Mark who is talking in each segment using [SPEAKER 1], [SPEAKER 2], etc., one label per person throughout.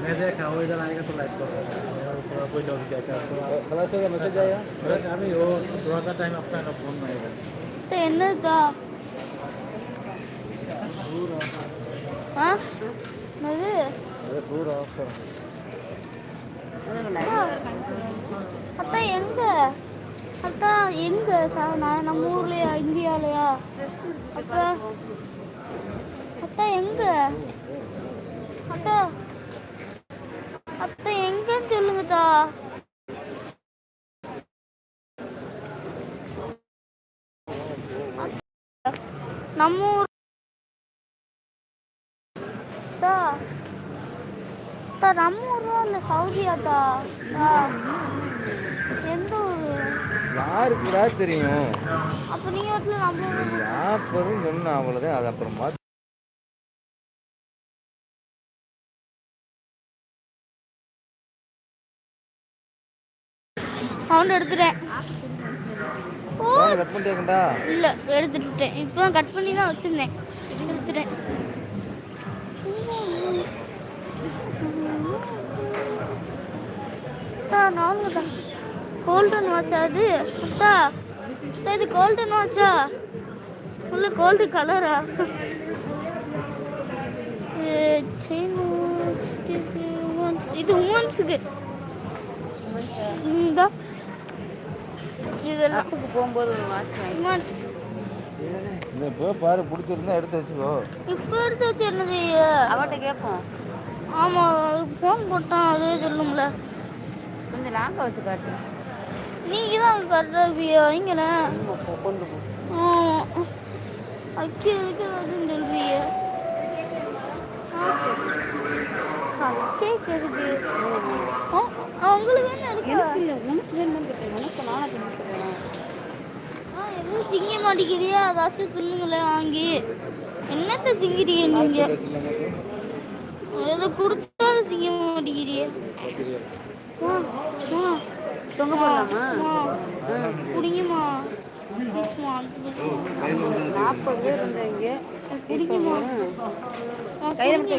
[SPEAKER 1] मैं देखा वो इधर आएगा तो लाइक करो थोड़ा कोई डॉग क्या क्या तो
[SPEAKER 2] खलास होगा मैसेज आया
[SPEAKER 1] बस अभी वो थोड़ा सा टाइम अपना ना फोन में आएगा
[SPEAKER 3] அத்தை, என்னதுக்கா ஆ என்னது
[SPEAKER 2] अरे पूरा ऑफ कर
[SPEAKER 4] அதுங்களா?
[SPEAKER 3] அத்தா எங்க அத்தா எங்க சார் நம்ம ஊர்லயா இந்தியாலயா? அத்தா அத்தா எங்க? அத்தா அத்தா எங்கன்னு சொல்லுங்கத்தா? நம்ம ஊர் அத்தா அத்தா நம்ம ஊரா இல்ல சவுதியாத்தா? அத்தா, எந்த ஊர்?
[SPEAKER 2] யாருக்குடா தெரியும்?
[SPEAKER 3] அப்ப நீங்க வீட்டுல நம்ம ஊரு
[SPEAKER 2] யாப்பரும் சொன்ன அவ்வளோதான் அது அப்புறமா
[SPEAKER 3] சவுண்ட் எடுத்துட்டேன். ஓ!
[SPEAKER 2] கட் பண்ணிட்டேங்கடா
[SPEAKER 3] இல்ல எடுத்துட்டேன். இப்போ கட் பண்ணி தான் வச்சிருந்தேன். எடுத்துட்டேன். அத்தா நாலுங்கடா கோல்டன் வாட்சா அது? அத்தா அத்தா இது கோல்டன் வாட்சா உள்ள கோல்டு கலரா இது உமன்ஸுக்கு இந்த. இதெல்லாம்.
[SPEAKER 4] போகும்போது ஒரு வாட்ச் வாங்கி.
[SPEAKER 3] உமன்ஸ்
[SPEAKER 2] இப்போ பாரு பிடிச்சிருந்தா எடுத்து வச்சுக்கோ.
[SPEAKER 3] இப்போ எடுத்து வச்சு என்னது
[SPEAKER 4] அவட்ட கேட்போம்.
[SPEAKER 3] ஆமா ஃபோன் போட்டான் அதே சொல்லும்ல.
[SPEAKER 4] கொஞ்சம் லாங்கா வச்சு காட்டு.
[SPEAKER 3] நீங்க தான் கரெக்டாக வைங்களே
[SPEAKER 4] ஆமா, போ, கொண்டு போ.
[SPEAKER 3] அக்கி எதுக்கு அதுன்னு சொல்றீங்க? கேக் எதுக்கு? ஆ, உங்களுக்கு
[SPEAKER 4] எனக்கு இல்லை உனக்கு
[SPEAKER 3] எதுவும் திங்க மாட்டேங்கிறியா? அதாச்சும் தின்னுங்களேன் வாங்கி. என்னத்த திங்கிறீங்க நீங்க? எதை கொடுத்தாலும் திங்க மாட்டேங்கிறியே. ஆ ஆ.
[SPEAKER 4] தொங்க போடலாமா?
[SPEAKER 3] குடிங்கம்மா.
[SPEAKER 4] நாற்பது பேர் இருந்தாங்க
[SPEAKER 3] குடிங்கம்மா.
[SPEAKER 4] கையில
[SPEAKER 3] குடிங்க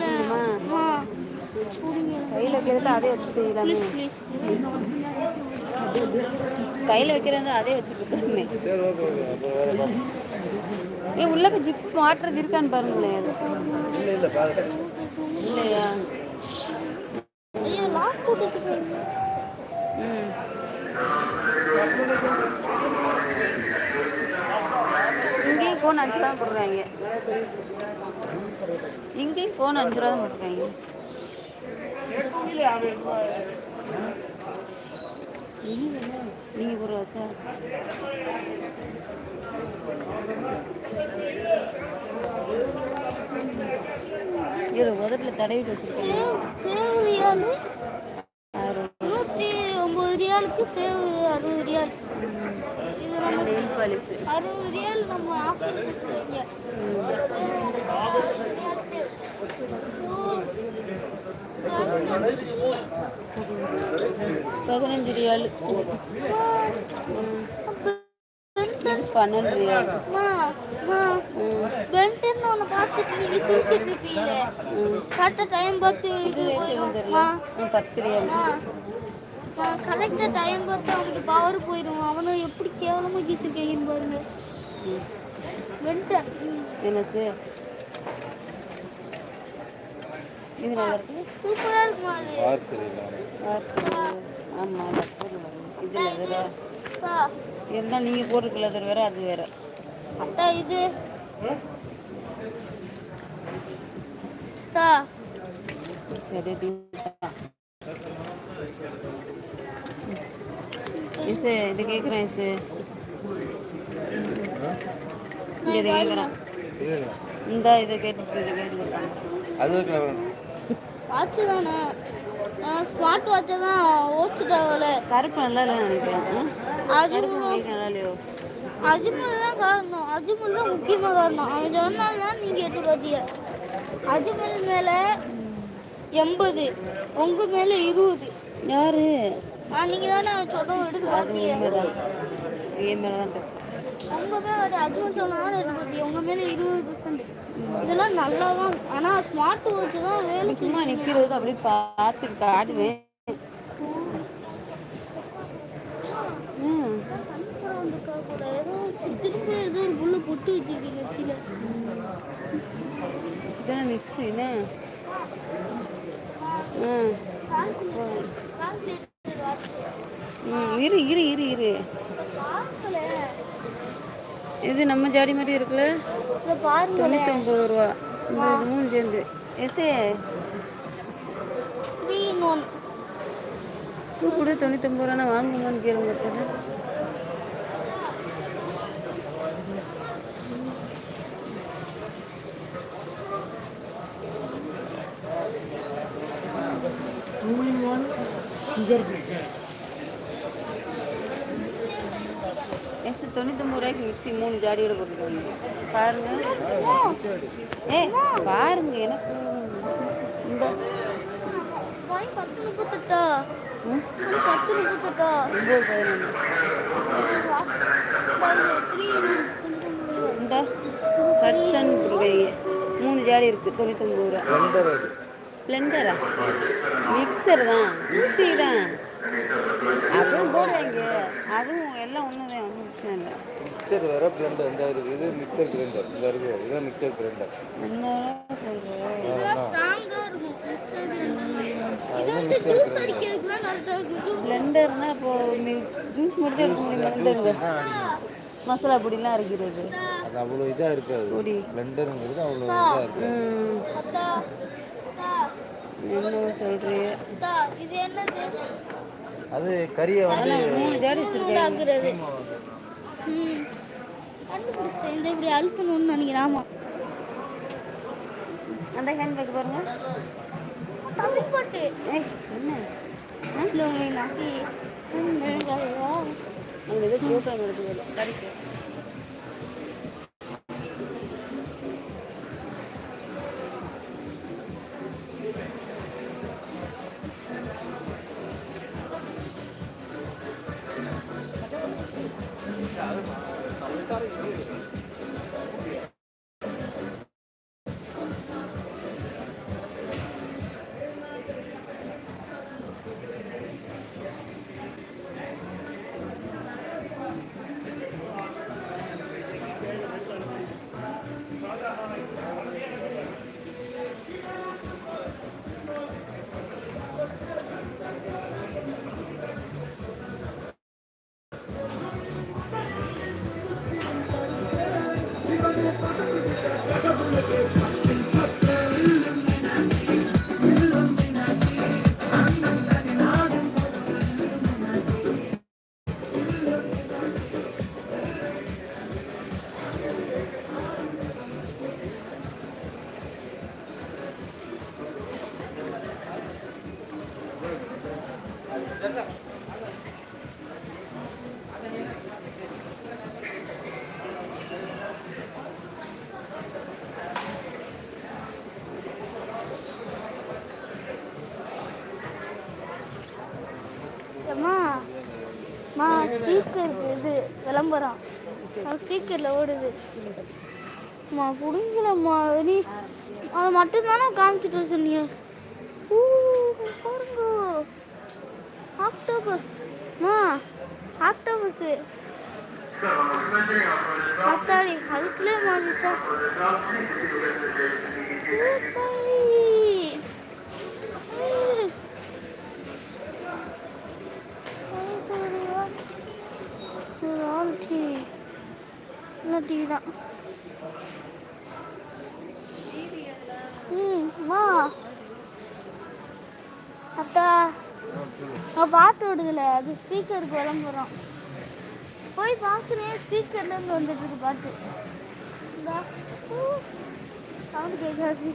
[SPEAKER 4] கையில் வைக்கிறது அதே வச்சு செய்யலாமே
[SPEAKER 3] ப்ளீஸ்
[SPEAKER 4] கையில் வைக்கிறது அதே
[SPEAKER 2] பார்ப்போம்.
[SPEAKER 4] ஏ உள்ளக்க ஜிப் மாட்டுறது இருக்கான்னு பாருங்களேன். இல்லையா? ம். இங்கேயும் ஃபோன் அஞ்சு ரூபா கொடுக்குறாங்க. இங்கேயும் ஃபோன் அஞ்சு ரூபா தான் போட்டிருக்காங்க நீங்கள் போடுற வச்சா இதில் உதட்டில் தடவிட்டு வச்சுருக்காங்க
[SPEAKER 3] சேவ் சேவ் ரியாலு
[SPEAKER 4] ஆயிரம்
[SPEAKER 3] நூற்றி ஒம்பது ரியாலுக்கு சேவ் அறுபது ரியால். இது நம்ம அறுபது ரியால் நம்ம ஆஃபர் கொடுத்துருக்கீங்க.
[SPEAKER 4] பதினஞ்சு ரியால். பன்னெண்டு ரியால்.
[SPEAKER 3] பார்த்துட்டு சிரிச்சிட்டு கரெக்டாக டைம் பார்த்து இது
[SPEAKER 4] ம், பத்து ரியால்.
[SPEAKER 3] கரெக்டாக டைம் பார்த்து அவனுக்கு பவர் போயிடும் அவனை எப்படி கேவலமாக கீச்சிருக்கீங்கன்னு பாருங்க. பென்டன்
[SPEAKER 4] என்னாச்சு? இது நல்லா இருக்கு?
[SPEAKER 3] சூப்பராக இருக்குமா அது?
[SPEAKER 2] ஆறு சரியில்லை.
[SPEAKER 4] ஆமாம் லப்பர் வரும் இதில் வேற
[SPEAKER 3] அக்கா,
[SPEAKER 4] இருந்தால் நீங்கள் போட்டிருக்கல அது வேற அது வேற.
[SPEAKER 3] அக்கா இது. அக்கா
[SPEAKER 4] சரி இசு இது கேட்குறேன் இங்க இதை கேட்குறேன்
[SPEAKER 2] இல்லை
[SPEAKER 4] இந்த இதை கேட்டு இதை கேட்டுருக்காங்க
[SPEAKER 2] அது
[SPEAKER 3] வாட்சு தானே ஸ்மார்ட் வாட்சை தான் ஓச்சுட்டாவல
[SPEAKER 4] கருப்பு நல்லா இல்லைன்னு நினைக்கிறேன். கருப்பு நல்லா இல்லையோ?
[SPEAKER 3] அஜ்மல் தான் காரணம். அஜ்மல் தான் முக்கியமாக காரணம். அவன் சொன்னால் தான் நீங்கள் எட்டு பார்த்தீங்க அஜ்மல் மேலே எண்பது உங்கள் மேலே இருபது.
[SPEAKER 4] யாரு?
[SPEAKER 3] ஆ நீங்கள் தானே எடுத்து
[SPEAKER 4] அது
[SPEAKER 3] பார்த்தீங்க
[SPEAKER 4] ஏன் மேலே தான்
[SPEAKER 3] உங்க மேல அஜ்மல் சொன்னாலும் இருபத்தி உங்க மேல இருபது பர்சன்ட் இதெல்லாம் நல்லா தான் ஆனா ஸ்மார்ட் வாட்ச் தான் வேலை
[SPEAKER 4] சும்மா நிற்கிறது அப்படியே பார்த்து காட்டுவேன்
[SPEAKER 3] கூட ஏதோ ஒரு புல்லு பொட்டு வச்சிருக்கீங்க நெத்தியில
[SPEAKER 4] இதான் மிக்ஸி என்ன? ம் ம் இரு இரு இரு இரு. இது நம்ம ஜாடி மாதிரி இருக்குல்ல?
[SPEAKER 3] இதை பாருங்க
[SPEAKER 4] தொண்ணூற்றி ஒம்பது ரூபா. இந்த மூணு சேர்ந்து. எஸ்ஏ பூ கூட தொண்ணூத்தொம்பது ரூபா வாங்குமான்னு கேளுங்க ஒருத்தர். எஸ் தொண்ணூத்தொம்பது ரூபாய்க்கு மிக்ஸி மூணு ஜாடியோட போட்டுருக்காங்க பாருங்க. ஏ பாருங்க எனக்கு. இந்த.
[SPEAKER 3] பத்து முப்பத்தெட்டா பத்து முப்பத்தெட்டா
[SPEAKER 4] ஒம்பது பதினொன்று இந்த பர்சன் மூணு ஜாடி இருக்குது தொண்ணூத்தொம்பது ரூபா.
[SPEAKER 2] ரெண்டரை
[SPEAKER 4] பிளெண்டரா மிக்சர் தான். மிக்ஸி தான். அதுவும் போடுவாங்க அதுவும் எல்லாம் ஒன்று தான் ஒன்றும் பிரச்சனை
[SPEAKER 2] மிக்சர் வேற பிளெண்டர் இந்த இருக்கு இது மிக்சர் கிரைண்டர் இந்த இருக்கு இது மிக்சர் கிரைண்டர்
[SPEAKER 4] பிளெண்டர்னா இப்போ ஜூஸ் மட்டும் எடுக்க முடியும் மசாலா பொடிலாம் அரைக்கிறது.
[SPEAKER 2] அது அவ்வளோ இதாக இருக்காது.
[SPEAKER 4] பொடி.
[SPEAKER 2] பிளெண்டருங்கிறது அவ்வளோ இதாக இருக்காது.
[SPEAKER 4] என்ன
[SPEAKER 3] என்னது?
[SPEAKER 2] அது கறியை வந்து
[SPEAKER 4] மூணு ஜாடி வச்சுருக்கேன்.
[SPEAKER 3] கண்டுபிடிச்சேன் இந்த இப்படி அழுத்தணும்னு நினைக்கிறேன். ஆமா.
[SPEAKER 4] அந்த ஹேண்ட் பேக் பாருங்க.
[SPEAKER 3] தமிழ் பாட்டு.
[SPEAKER 4] ஏய் என்ன?
[SPEAKER 3] இல்லை நாக்கி.
[SPEAKER 4] அங்கே ஏதோ
[SPEAKER 3] ஸ்பீக்கரில் ஓடுது. அம்மா பிடிங்கலம்மா நீ அதை மட்டும்தானே காமிச்சிட்டு வர சொன்னீங்க? ஊ பாருங்க. ஆக்டோபஸ் மா ஆக்டோபஸ் அத்தாடி அதுக்குள்ளே மாறிச்சா சின்ன டிவி தான். ம் வா. அத்தா நான் பார்த்து விடுதல. அது ஸ்பீக்கருக்கு விளம்புறோம் போய் பார்க்குறேன் ஸ்பீக்கர்ல இருந்து வந்துட்டு இருக்கு பாட்டு சவுண்ட் கேட்காது.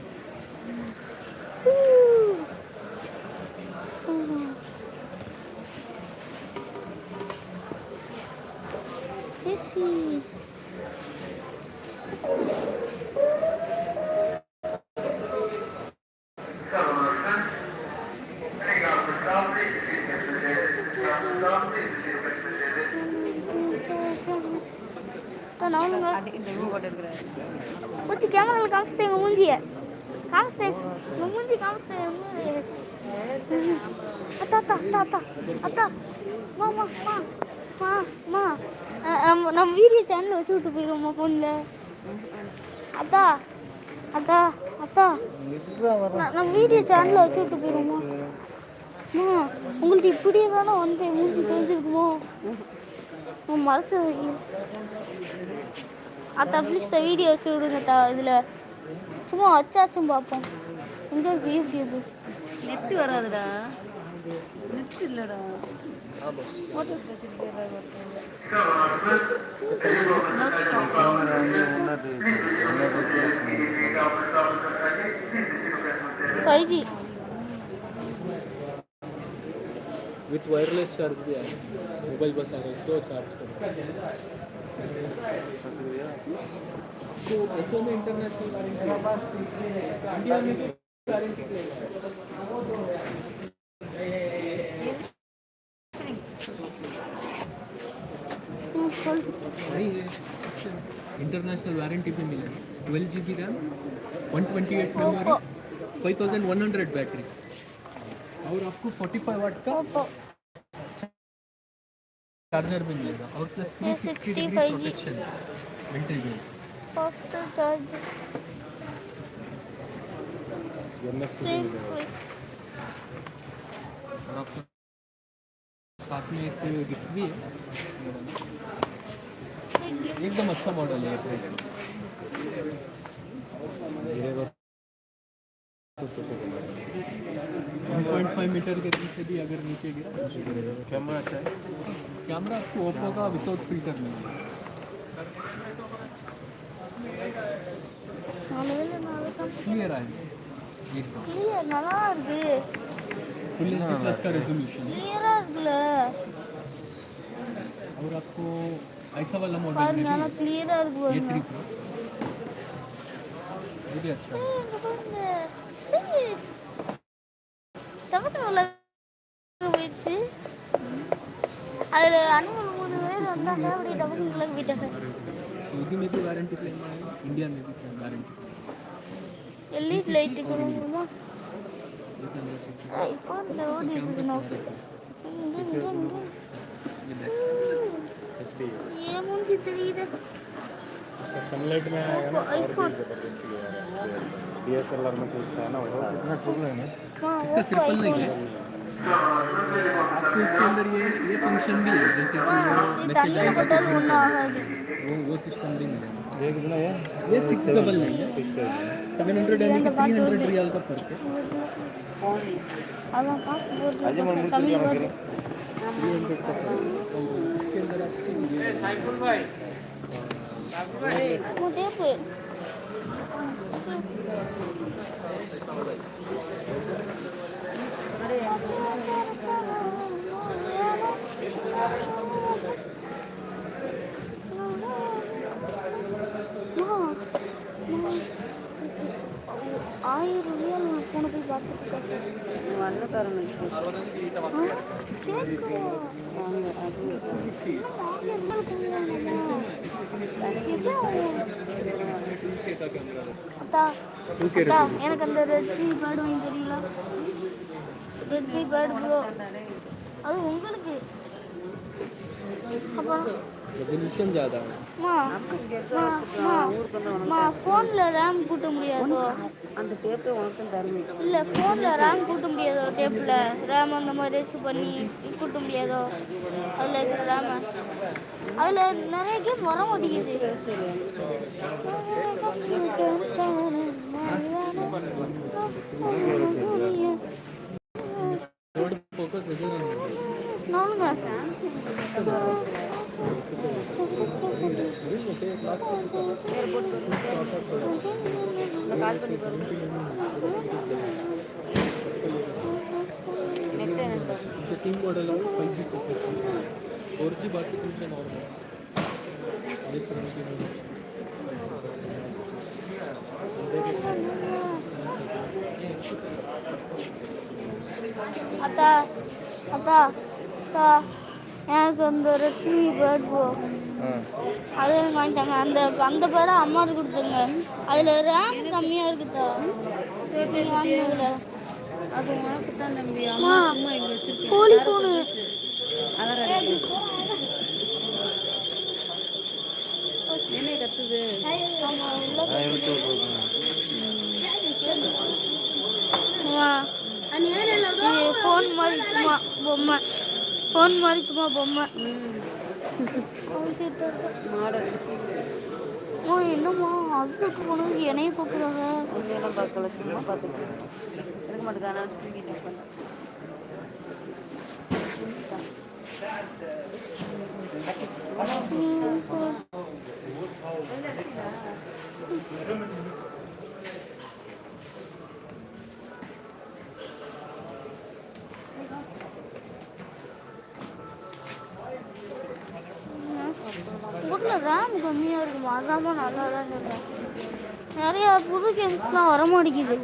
[SPEAKER 3] கேமராவில் காமிச்சிட்டேன் எங்கள் மூஞ்சிய காமிச்சிட்டேன் உங்கள் மூஞ்சி காமிச்சிட்டேன் அத்தா அத்தா அத்தா அத்தா அத்தா. மா மா மா மா மா நம்ம- நம்ம வீடியோ சேனல் வச்சு விட்டு போயிடுவோம்மா ஃபோனில் அத்தா அத்தா அத்தா. நம்ம வீடியோ சேனலில் வச்சு விட்டு போயிடுவோமா அம்மா உங்களுக்கு இப்படியே தானே வந்து மூஞ்சி தெரிஞ்சிருக்குமோ? உன் மறைச்ச அத்தா ப்ளீஸ் வீடியோ வச்சு விடுங்க இதில். சும்மா வச்சாச்சும் பார்ப்போம் எங்கே இருக்கு யூடியூப்
[SPEAKER 4] நெட் வராதுடா நெட் இல்லடா போட்டோ வச்சுட்டு
[SPEAKER 2] கேமரா வந்து ஒன்றாவது
[SPEAKER 3] five G
[SPEAKER 1] with wireless charge भी है मोबाइल बस आ रहा है तो चार्ज करो तो ऐसे में इंटरनेशनल वारंटी इंडिया में भी वारंटी नहीं है। इंटरनेशनल वारंटी भी मिला। Twelve G B RAM one twenty eight memory five thousand one hundred battery और आपको फोर्टी फाइव वाट्स का चार्जर भी मिलेगा। और plus three sixty
[SPEAKER 3] 360 degree
[SPEAKER 1] protection battery में। और आपको साथ में एक गिफ्ट भी है। एकदम अच्छा मॉडल है ये पॉइंट फाइव मीटर के नीचे भी अगर नीचे गिरा।
[SPEAKER 2] कैमरा अच्छा है।
[SPEAKER 1] कैमरा आपको ओप्पो का विदाउट फ़िल्टर नहीं
[SPEAKER 3] நாலு வேலை நாலு தான்
[SPEAKER 1] क्लियर आएगा एकदम
[SPEAKER 3] கிளியர் நல்லா இருக்கு
[SPEAKER 1] फुल एच प्लस का रेजोल्यूशन है
[SPEAKER 3] கிளியரா இருக்குல்ல
[SPEAKER 1] और आपको ऐसा वाला मॉडल
[SPEAKER 3] பாருங்க
[SPEAKER 1] में
[SPEAKER 3] நல்லா கிளியரா இருக்கு
[SPEAKER 1] भी ये
[SPEAKER 3] பாருங்க
[SPEAKER 1] थ्री प्रो ये भी अच्छा है
[SPEAKER 3] ஏய், இங்க பாருங்க சரி டமக்கு நல்லா போயிடுச்சு அதில் அனிமல் மூணு பேர் வந்தாங்க அப்படியே டமக்கு நல்லா போயிட்டாங்க
[SPEAKER 1] सऊदी में भी वारंटी क्लेम है इंडिया में
[SPEAKER 3] ಎಲ್ಲಿ ಲೈಟ್ಗಳು ಏಮುಂದು ತಿಳಿಯಿದೆ
[SPEAKER 2] सनलाइट में आएगा ना आईफोन डीएसएलआर में तो पूछता है ना वैसा। इतना कूल है?
[SPEAKER 1] ना इसका ट्रिपल नहीं है। आपको इसके अंदर ये ये फ़ंक्शन भी है जैसे कि मैसेज आएगा वो वो सिस्टम भी मिलेगा
[SPEAKER 2] ये कितना है?
[SPEAKER 1] ये सिक्स डबल नाइन है।
[SPEAKER 2] Six
[SPEAKER 1] double nine seven hundred M का थ्री हंड्रेड रियाल का फर्क है
[SPEAKER 3] Thank you. ஆயிரம் ரூபாய் நான் கொண்டு போய் பார்த்துட்டு
[SPEAKER 4] வண்ணக்காரன்
[SPEAKER 3] எனக்கு அந்த ரெட் த்ரீ பேர்டு வாங்கி தெரியல ரெட் த்ரீ பேர்டு ப்ரோ அது உங்களுக்கு
[SPEAKER 1] அப்போ ரெசல்யூஷன் ஜாதா
[SPEAKER 3] மா ஃபோன்ல ரேம் கூட்ட முடியாதோ?
[SPEAKER 4] அந்த டேப் உனக்கு தருமே.
[SPEAKER 3] இல்ல ஃபோன்ல ரேம் கூட்ட முடியாதோ டேப்ல ரேம் அந்த மாதிரி வச்சு பண்ணி கூட்ட முடியாதோ? அதுல இருக்கிற ரேம் அதுல நிறைய கேம் வர மாட்டேங்குது. நானுங்க
[SPEAKER 1] சார். टीम मॉडल और फाइव जी फोर जी बाकी तुमसे नॉर्मल ये सब
[SPEAKER 3] आता आता आता. எனக்கு அந்த ரெட்மி பேர்ட் ப்ரோ அது எனக்கு வாங்கிட்டாங்க அந்த அந்த பேடை அம்மாவுக்கு கொடுத்துருங்க. அதில் ரேம் கம்மியாக இருக்குதா நீங்கள் வாங்கினதுல
[SPEAKER 4] அது உனக்கு தான் தம்பி. அம்மா
[SPEAKER 3] அம்மா,
[SPEAKER 4] இங்கே வச்சிருக்கேன்.
[SPEAKER 3] கோழி ஃபோனு
[SPEAKER 4] என்ன கத்துது?
[SPEAKER 3] ஃபோன் மாதிரி சும்மா பொம்மை. ஃபோன் மாதிரி சும்மா பொம்மை.
[SPEAKER 4] மாடல்.
[SPEAKER 3] அம்மா என்னம்மா? அது தொட்டு போனது என்னைய கூப்பிடுறாங்க
[SPEAKER 4] உண்மையெல்லாம் பார்க்கல சும்மா பார்த்துட்டு இருக்க மாட்டேங்க நான் தூக்கிட்டு
[SPEAKER 3] ரேம் கம்மியாக இருக்குமா அதாம்மா நல்லா தான் இருக்கேன் நிறையா புது கேம்ஸ்லாம் வர மாட்டேங்குது.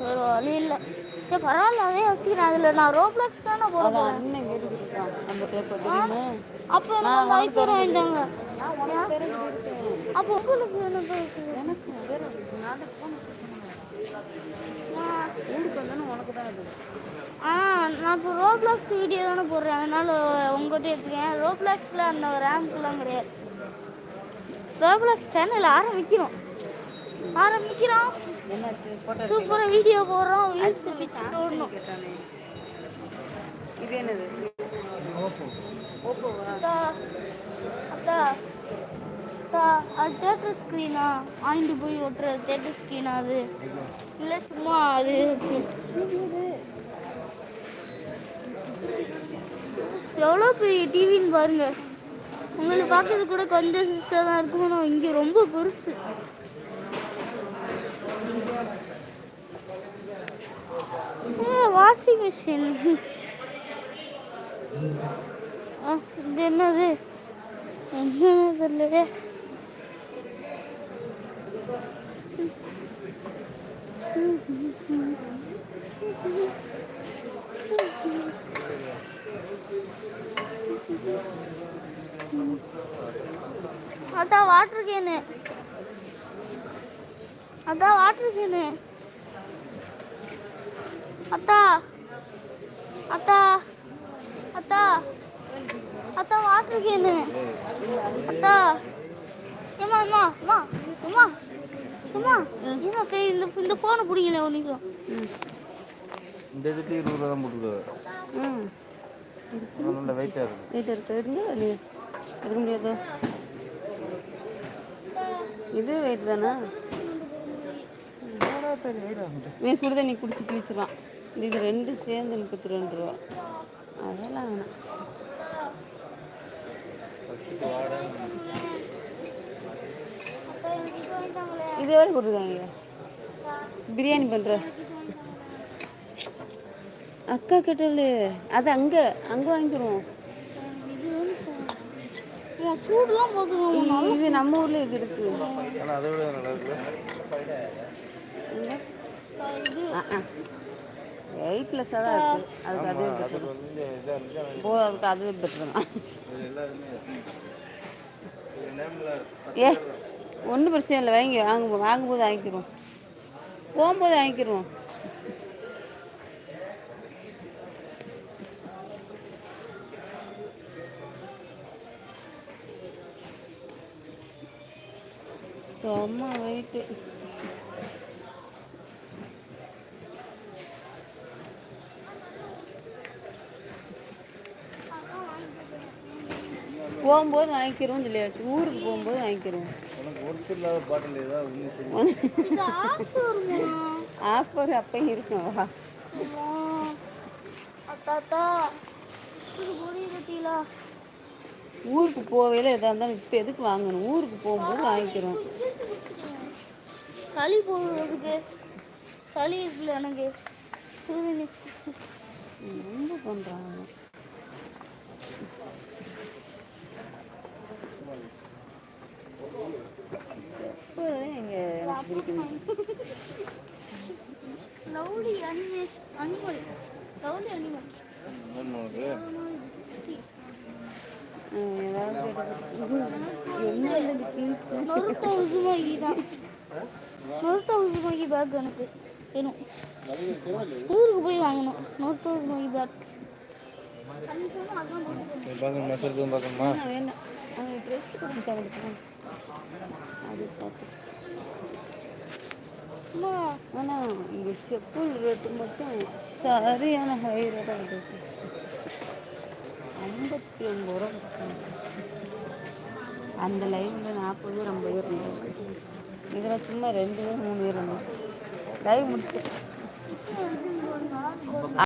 [SPEAKER 3] வேறு வழி இல்லை. சரி பரவாயில்ல அதே வச்சுக்கிறேன். அதில் நான் ரோப்ளக்ஸ் தானே போகிறேன் அப்போ நான் வைப்பர் வாங்கிட்டாங்க. அப்போ உங்களுக்கு
[SPEAKER 4] எனக்கு ஒரு அது.
[SPEAKER 3] ஆ நான் இப்போ ரோப்ளாக்ஸ் வீடியோ தானே போடுறேன். அதனால உங்கள்கிட்ட எடுத்துக்கேன். ரோப்ளாக்ஸில் அந்த ரேம்க்குலாம் கிடையாது. ரோப்ளாக்ஸ் சேனல் ஆரம்பிக்கிறோம். ஆரம்பிக்கிறோம். சூப்பராக வீடியோ போடுறோம். ரீல்ஸ் பிச்சு ஓடணும்
[SPEAKER 4] இது என்னது? ஓப்போவா
[SPEAKER 3] அத்தா அது தேட்டர் ஸ்க்ரீனா வாங்கிட்டு போய் ஒட்டுற தேட்டர் ஸ்க்ரீனா அது? இல்லை சும்மா அது. எவ்வளோ பெரிய டிவின்னு பாருங்க. உங்களுக்கு பார்க்கறது கூட கொஞ்சம் சிஸ்டாக தான் இருக்கும். ஆனால் இங்கே ரொம்ப பெருசு. வாஷிங் மிஷின் இது என்னது? என்னன்னு தெரியலையே. அதான் வாட்டர் கேனு அதான் வாட்டர் கேனு அத்தா. அத்தா. அத்தா. அத்தா வாட்டர் கேனு அத்தா. ஏமா அம்மா அம்மா அம்மா அம்மா ஏமா சரி இந்த இந்த ஃபோனை பிடிக்கல உனக்கு
[SPEAKER 2] இந்த இதுக்கு இருபது ரூபா தான் போட்டுருக்காரு
[SPEAKER 4] ம்.
[SPEAKER 2] வெயிட்டாக இருக்குது
[SPEAKER 4] வீட்டு இருக்க இருங்க இல்லையா இருக்க முடியாது இது வெயிட் தானே? இவன் சுடு தண்ணி குடிச்சு கிழிச்சிருவான். இது ரெண்டு சேர்ந்து முப்பத்தி ரெண்டு ரூபா. அதெல்லாம் வேணாம்.
[SPEAKER 3] இது வாங்கிட்டாங்களே
[SPEAKER 4] கொடுத்துருக்காங்க பிரியாணி பண்ணுற அக்கா கேட்டல அது அங்கே அங்கே வாங்கிக்கிறோம்
[SPEAKER 3] சூடுலாம் பார்த்துருவோம்
[SPEAKER 4] இது நம்ம ஊரில் இது இருக்கு.
[SPEAKER 2] ஆனால் அதை விட நல்லா
[SPEAKER 4] ஆ வெயிட்லெஸ்ஸாக தான் இருக்குது அதுக்கு அதுவே
[SPEAKER 2] இருந்துச்சு
[SPEAKER 4] போ அதுக்கு அதுவே பெட்ரு தான். ஏ ஒன்றும் பிரச்சனை இல்லை. வாங்கி வாங்க வாங்கும்போது வாங்கிக்கிறோம். போகும்போது வாங்கிக்கிறோம். செம்ம வெயிட்டு போகும்போது வாங்கிக்கிறோம் சொல்லியாச்சு ஊருக்கு போகும்போது வாங்கிக்கிறோம். ஆஃபர் அப்பயும் இருக்கும் வா.
[SPEAKER 3] அம்மா. அத்தா அத்தா இது பொடி கட்டிலா
[SPEAKER 4] ஊருக்கு போகையில் எதாக இருந்தாலும் இப்போ எதுக்கு வாங்கணும்? ஊருக்கு போகும்போது வாங்கிக்கிறோம்.
[SPEAKER 3] சளி போடுறதுக்கு சளி இருக்குல்ல எனக்கு.
[SPEAKER 4] ரொம்ப பண்ணுறாங்க எப்பொழுதும் எங்க எனக்கு
[SPEAKER 3] அனிமேஸ் அனிமல் லவ்லி அனிமல்
[SPEAKER 2] உனக்கு
[SPEAKER 4] ம், ஏதாவது எடுத்து என்ன இந்த கிங்ஸ்
[SPEAKER 3] நொறுட்ட உசுமாகி தான் நொறுட்ட உசுமாகி பேக் எனக்கு வேணும். ஊருக்கு போய் வாங்கணும். நொறுட்ட உசுமாகி பேக்
[SPEAKER 2] பார்க்கணும் மெசேஜ் பார்க்கணுமா
[SPEAKER 4] வேணாம் அவங்க ட்ரெஸ் கொடுத்து அது பார்த்து.
[SPEAKER 3] அம்மா
[SPEAKER 4] ஆனால் இங்கே செப்பல் ரேட்டு மட்டும் சரியான ஹை ரேட்டாக இருக்குது ஐம்பத்தி ஒம்பது ரூபா அந்த லைவ் நாற்பது பேர் இருந்தது இதில் சும்மா ரெண்டு மூணு இருந்தோம் லைவ் முடிச்சு